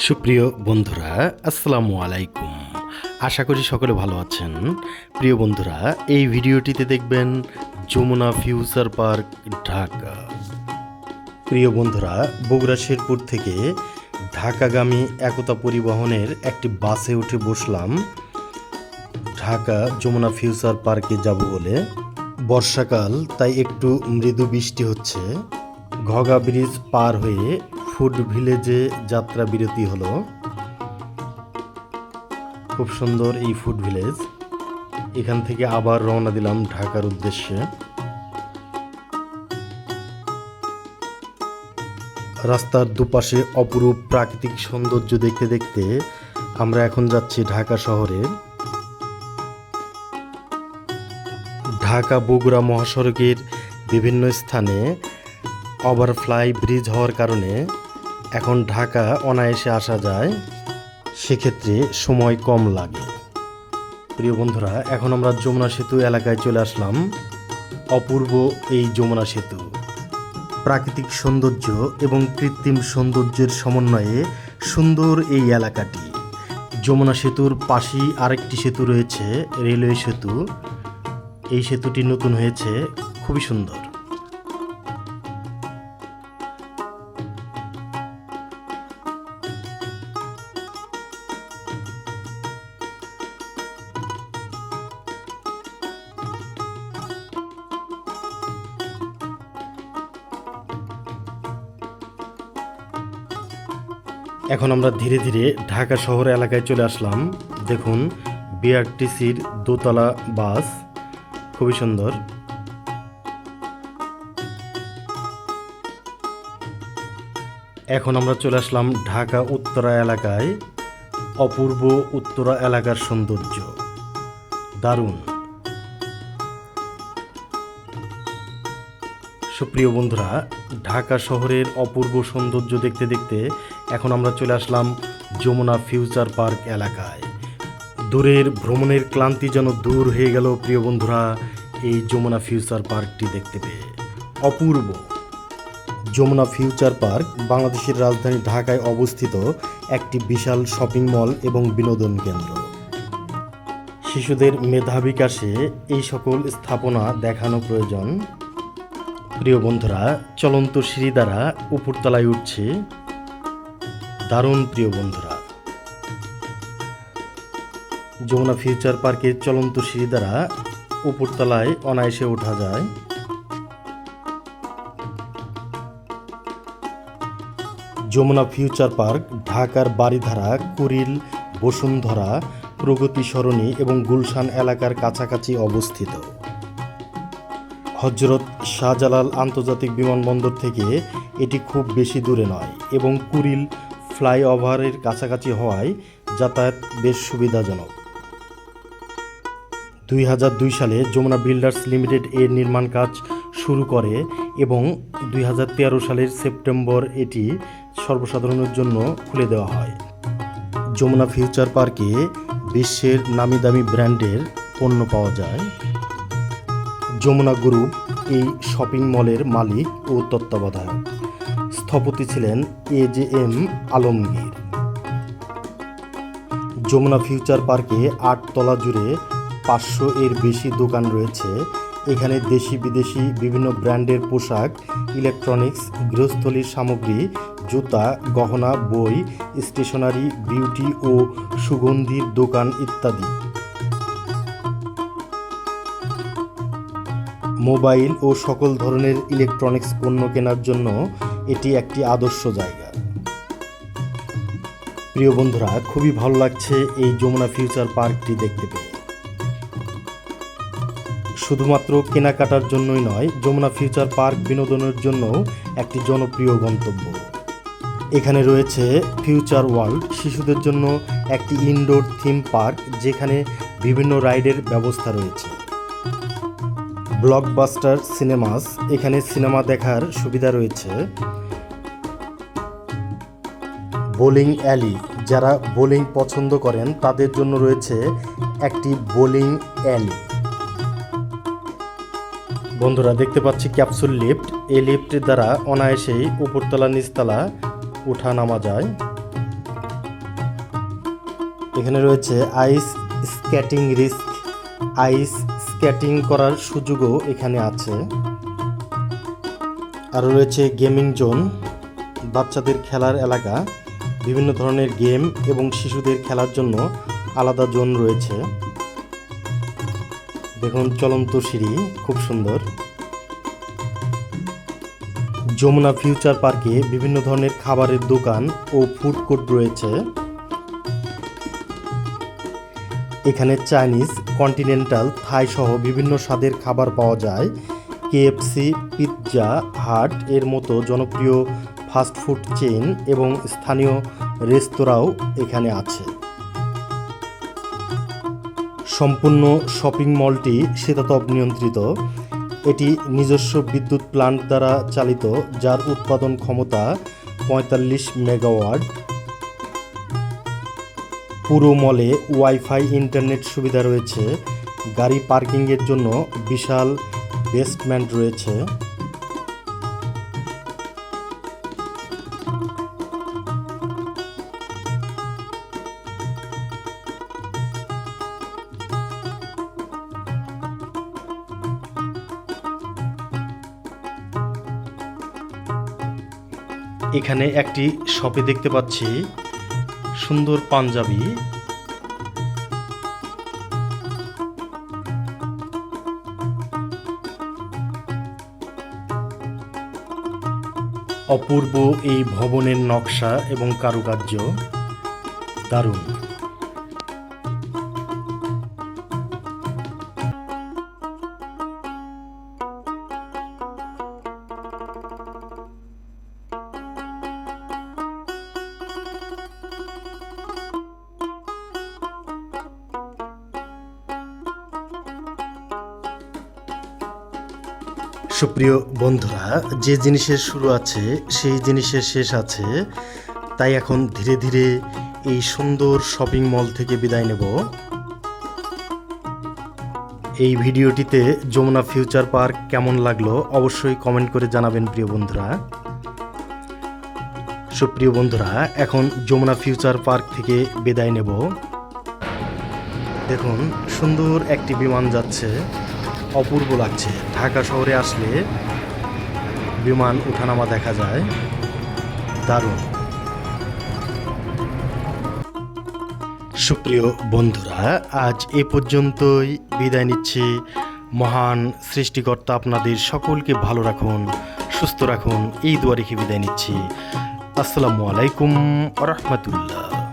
সুপ্রিয় বন্ধুরা, আসসালামু আলাইকুম। আশা করি সকলে ভালো আছেন। প্রিয় বন্ধুরা, এই ভিডিওটিতে দেখবেন যমুনা ফিউচার পার্ক, ঢাকা। প্রিয় বন্ধুরা, বগুড়া শেরপুর থেকে ঢাকাগামী একতা পরিবহনের একটি বাসে উঠে বসলাম। ঢাকা যমুনা ফিউচার পার্কে যাব বলে। বর্ষাকাল, তাই একটু মৃদু বৃষ্টি হচ্ছে। ঘগা ব্রিজ পার হয়ে ফুড ভিলেজে যাত্রা বিরতি হলো। খুব সুন্দর এই ফুড ভিলেজ। এখান থেকে আবার রওনা দিলাম ঢাকার উদ্দেশ্যে। রাস্তার দুপাশে অপরূপ প্রাকৃতিক সৌন্দর্য দেখতে দেখতে আমরা এখন যাচ্ছি ঢাকা শহরে। ঢাকা বগুড়া মহাসড়কের বিভিন্ন স্থানে ওভারফ্লাই ব্রিজ হওয়ার কারণে এখন ঢাকা অনায়াসে আসা যায়, সেক্ষেত্রে সময় কম লাগে। প্রিয় বন্ধুরা, এখন আমরা যমুনা সেতু এলাকায় চলে আসলাম। অপূর্ব এই যমুনা সেতু। প্রাকৃতিক সৌন্দর্য এবং কৃত্রিম সৌন্দর্যের সমন্বয়ে সুন্দর এই এলাকাটি। যমুনা সেতুর পাশেই আরেকটি সেতু রয়েছে, রেলওয়ে সেতু। এই সেতুটি নতুন হয়েছে, খুবই সুন্দর। এখন আমরা ধীরে ধীরে ঢাকা শহর এলাকায় চলে আসলাম। দেখুন, বিআরটিসির দোতলা বাস, খুবই সুন্দর। এখন আমরা চলে আসলাম ঢাকা উত্তরা এলাকায়। অপূর্ব উত্তরা এলাকার সৌন্দর্য। দারুণ। সুপ্রিয় বন্ধুরা, ঢাকা শহরের অপূর্ব সৌন্দর্য দেখতে দেখতে এখন আমরা চলে আসলাম যমুনা ফিউচার পার্ক এলাকায়। দূরের ভ্রমণের ক্লান্তি যেন দূর হয়ে গেল প্রিয় বন্ধুরা, এই যমুনা ফিউচার পার্কটি দেখতে পেয়ে। অপূর্ব। যমুনা ফিউচার পার্ক বাংলাদেশের রাজধানী ঢাকায় অবস্থিত একটি বিশাল শপিং মল এবং বিনোদন কেন্দ্র। শিশুদের মেধা বিকাশে এই সকল স্থাপনা দেখানো প্রয়োজন। প্রিয় বন্ধুরা, চলন্ত সিঁড়ি দ্বারা উপরতলায় উঠছে দারুণ প্রিয় বন্ধুরা। যমুনা ফিউচার পার্কের চলন্ত সিঁড়ি দ্বারা উপরতলায় অনায়াসে ওঠা যায়। যমুনা ফিউচার পার্ক ঢাকার বাড়িধারা কুরিল বসুন্ধরা, প্রগতি সরণি এবং গুলশান এলাকার কাছাকাছি অবস্থিত। হজরত শাহজালাল আন্তর্জাতিক বিমানবন্দর থেকে এটি খুব বেশি দূরে নয় এবং কুড়িল ফ্লাইওভারের কাছাকাছি হওয়ায় যাতায়াত বেশ সুবিধাজনক। দুই হাজার দুই সালে যমুনা বিল্ডার্স লিমিটেড এর নির্মাণ কাজ শুরু করে এবং দুই হাজার তেরো সালের সেপ্টেম্বর এটি সর্বসাধারণের জন্য খুলে দেওয়া হয়। যমুনা ফিউচার পার্কে বিশ্বের নামি দামি ব্র্যান্ডের পণ্য পাওয়া যায়। যমুনা গ্রুপ এই শপিং মলের মালিক ও তত্ত্বাবধায়ক। স্থপতি ছিলেন A J M Alamgir. Jamuna future পার্কে আট তলা জুড়ে পাঁচশো এর বেশি দোকান রয়েছে। এখানে দেশি বিদেশি বিভিন্ন ব্র্যান্ডের পোশাক, ইলেকট্রনিক্স, গৃহস্থলীর সামগ্রী, জুতা, গহনা, বই, স্টেশনারি, বিউটি ও সুগন্ধির দোকান ইত্যাদি। মোবাইল ও সকল ধরনের ইলেকট্রনিক্স পণ্য কেনার জন্য এটি একটি আদর্শ জায়গা। প্রিয় বন্ধুরা, খুবই ভালো লাগছে এই যমুনা ফিউচার পার্কটি দেখতে পেয়ে। শুধুমাত্র কেনাকাটার জন্যই নয়, যমুনা ফিউচার পার্ক বিনোদনের জন্য একটি জনপ্রিয় গন্তব্য। এখানে রয়েছে ফিউচার ওয়ার্ল্ড, শিশুদের জন্য একটি ইনডোর থিম পার্ক, যেখানে বিভিন্ন রাইডের ব্যবস্থা রয়েছে। ব্লকবাস্টার সিনেমাস এখানে সিনেমা দেখার সুবিধা রয়েছে। বোলিং অ্যালি যারা বোলিং পছন্দ করেন, তাদের জন্য রয়েছে একটি বোলিং অ্যালি বন্ধুরা, দেখতে পাচ্ছি ক্যাপসুল লিফট এই লিফটের দ্বারা অনায়াসেই উপরতলা, নিচতলা ওঠা নামা যায়। এখানে রয়েছে ice skating rink ice skating করার সুযোগও এখানে আছে। আরও রয়েছে গেমিং জোন, বাচ্চাদের খেলার এলাকা, বিভিন্ন ধরনের গেম এবং শিশুদের খেলার জন্য আলাদা জোন রয়েছে। দেখুন চলন্ত সিঁড়ি, খুব সুন্দর। যমুনা ফিউচার পার্কে বিভিন্ন ধরনের খাবারের দোকান ও ফুড কোর্ট রয়েছে। এখানে চাইনিজ, কন্টিনেন্টাল, থাই সহ বিভিন্ন স্বাদের খাবার পাওয়া যায়। কেএফসি, পিৎজা, হাট এর মতো জনপ্রিয় ফাস্টফুড চেইন এবং স্থানীয় রেস্তোরাঁও এখানে আছে। সম্পূর্ণ শপিং মলটি শীতাতপ নিয়ন্ত্রিত। এটি নিজস্ব বিদ্যুৎ প্লান্ট দ্বারা চালিত, যার উৎপাদন ক্ষমতা পঁয়তাল্লিশ মেগাওয়াট। পুরো মলে ওয়াইফাই ইন্টারনেট সুবিধা রয়েছে। গাড়ি পার্কিংয়ের জন্য বিশাল বেসমেন্ট রয়েছে। এখানে একটি শপে দেখতে পাচ্ছি। সুন্দর পাঞ্জাবি। অপূর্ব এই ভবনের নকশা এবং কারুকার্য দারুণ। সুপ্রিয় বন্ধুরা, যে জিনিসের শুরু আছে, সেই জিনিসের শেষ আছে। তাই এখন ধীরে ধীরে এই সুন্দর শপিং মল থেকে বিদায় নেব। এই ভিডিওটিতে যমুনা ফিউচার পার্ক কেমন লাগল অবশ্যই কমেন্ট করে জানাবেন প্রিয় বন্ধুরা। সুপ্রিয় বন্ধুরা, এখন যমুনা ফিউচার পার্ক থেকে বিদায় নেব। দেখুন, সুন্দর একটি বিমান যাচ্ছে। অপূর্ব লাগছে। ঢাকা শহরে আসলে বিমান ওঠানামা দেখা যায়। দারুণ। সুপ্রিয় বন্ধুরা, আজ এ পর্যন্তই বিদায় নিচ্ছি। মহান সৃষ্টিকর্তা আপনাদের সকলকে ভালো রাখুন, সুস্থ রাখুন। এই দুয়ারে বিদায় নিচ্ছি। আসসালামু আলাইকুম রহমতুল্লাহ।